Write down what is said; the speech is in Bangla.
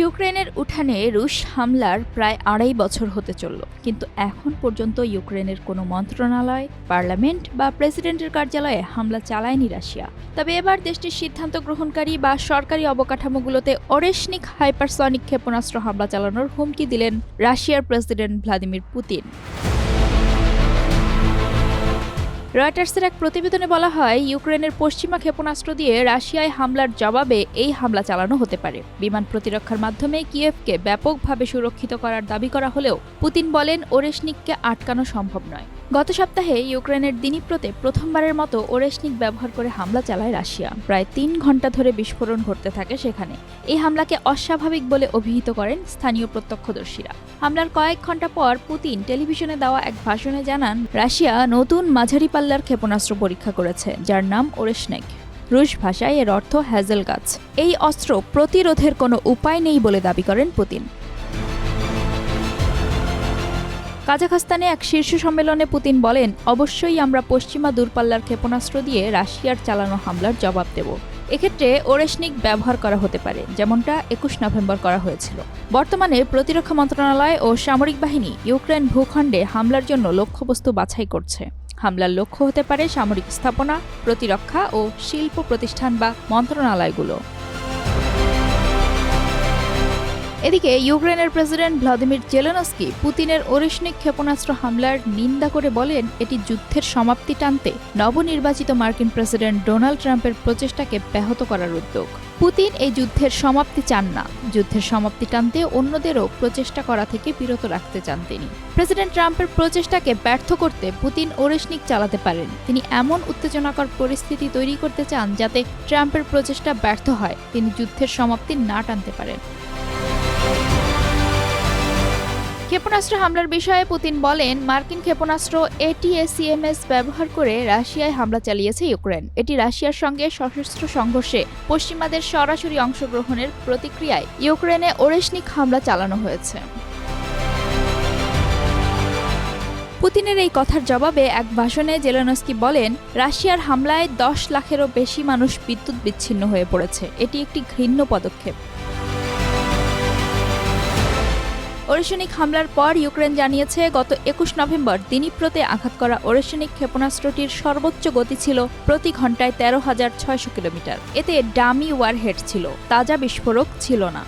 ইউক্রেনের উঠানে রুশ হামলার প্রায় আড়াই বছর হতে চলল। কিন্তু এখন পর্যন্ত ইউক্রেনের কোনো মন্ত্রণালয়, পার্লামেন্ট বা প্রেসিডেন্টের কার্যালয়ে হামলা চালায়নি রাশিয়া। তবে এবার দেশটির সিদ্ধান্ত গ্রহণকারী বা সরকারি অবকাঠামোগুলোতে অরেশনিক হাইপারসনিক ক্ষেপণাস্ত্র হামলা চালানোর হুমকি দিলেন রাশিয়ার প্রেসিডেন্ট ভ্লাদিমির পুতিন। রয়টার্সের এক প্রতিবেদনে বলা হয়, ইউক্রেনের পশ্চিমা ক্ষেপণাস্ত্র দিয়ে রাশিয়ায় হামলার জবাবে এই হামলা চালানো হতে পারে। বিমান প্রতিরক্ষার মাধ্যমে কিয়েভকে ব্যাপকভাবে সুরক্ষিত করার দাবি করা হলেও পুতিন বলেন, ওরেশনিককে আটকানো সম্ভব নয়। গত সপ্তাহে ইউক্রেনের দিনিপ্রতে প্রথমবারের মতো ওরেশনিক ব্যবহার করে হামলা চালায় রাশিয়া। প্রায় তিন ঘণ্টা ধরে বিস্ফোরণ ঘটতে থাকে সেখানে। এই হামলাকে অস্বাভাবিক বলে অভিহিত করেন স্থানীয় প্রত্যক্ষদর্শীরা। হামলার কয়েক ঘণ্টা পর পুতিন টেলিভিশনে দেওয়া এক ভাষণে জানান, রাশিয়া নতুন মাঝারি পাল্লার ক্ষেপণাস্ত্র পরীক্ষা করেছে, যার নাম ওরেশনেক। রুশ ভাষায় এর অর্থ হ্যাজেল গাছ। এই অস্ত্র প্রতিরোধের কোনো উপায় নেই বলে দাবি করেন পুতিন। কাজাখস্তানে এক শীর্ষ সম্মেলনে পুতিন বলেন, অবশ্যই আমরা পশ্চিমা দূরপাল্লার ক্ষেপণাস্ত্র দিয়ে রাশিয়ার চালানো হামলার জবাব দেব। এক্ষেত্রে ওরেশনিক ব্যবহার করা হতে পারে, যেমনটা একুশ নভেম্বর করা হয়েছিল। বর্তমানে প্রতিরক্ষা মন্ত্রণালয় ও সামরিক বাহিনী ইউক্রেন ভূখণ্ডে হামলার জন্য লক্ষ্যবস্তু বাছাই করছে। হামলার লক্ষ্য হতে পারে সামরিক স্থাপনা, প্রতিরক্ষা ও শিল্প প্রতিষ্ঠান বা মন্ত্রণালয়গুলো। এদিকে ইউক্রেনের প্রেসিডেন্ট ভ্লাদিমির জেলেনস্কি পুতিনের ওরিশনিক ক্ষেপণাস্ত্র হামলার নিন্দা করে বলেন, এটি যুদ্ধের সমাপ্তি টানতে নবনির্বাচিত মার্কিন প্রেসিডেন্ট ডোনাল্ড ট্রাম্পের প্রচেষ্টাকে ব্যাহত করার উদ্যোগ। পুতিন এই যুদ্ধের সমাপ্তি চান না। যুদ্ধের সমাপ্তি টানতে অন্যদেরও প্রচেষ্টা করা থেকে বিরত রাখতে চান তিনি। প্রেসিডেন্ট ট্রাম্পের প্রচেষ্টাকে ব্যর্থ করতে পুতিন ওরেশনিক চালাতে পারেন। তিনি এমন উত্তেজনাকর পরিস্থিতি তৈরি করতে চান যাতে ট্রাম্পের প্রচেষ্টা ব্যর্থ হয়। তিনি যুদ্ধের সমাপ্তি না টানতে পারেন। ক্ষেপণাস্ত্র হামলার বিষয়ে পুতিন বলেন, মার্কিন ক্ষেপণাস্ত্র এটিএসিএমএস ব্যবহার করে রাশিয়ায় হামলা চালিয়েছে ইউক্রেন। এটি রাশিয়ার সঙ্গে সশস্ত্র সংঘর্ষে পশ্চিমাদের সরাসরি অংশগ্রহণের প্রতিক্রিয়ায় ইউক্রেনে ওরেশনিক হামলা চালানো হয়েছে। পুতিনের এই কথার জবাবে এক ভাষণে জেলেনস্কি বলেন, রাশিয়ার হামলায় দশ লাখেরও বেশি মানুষ বিদ্যুৎ বিচ্ছিন্ন হয়ে পড়েছে। এটি একটি ঘৃণ্য পদক্ষেপ। ওরেশনিক হামলার পর ইউক্রেন জানিয়েছে, গত একুশ নভেম্বর দিনীপ্রতে আঘাত করা ওরেশনিক ক্ষেপণাস্ত্রটির সর্বোচ্চ গতি ছিল প্রতি ঘন্টায় তেরো হাজার ছয়শো কিলোমিটার। এতে ডামি ওয়ারহেড ছিল, তাজা বিস্ফোরক ছিল না।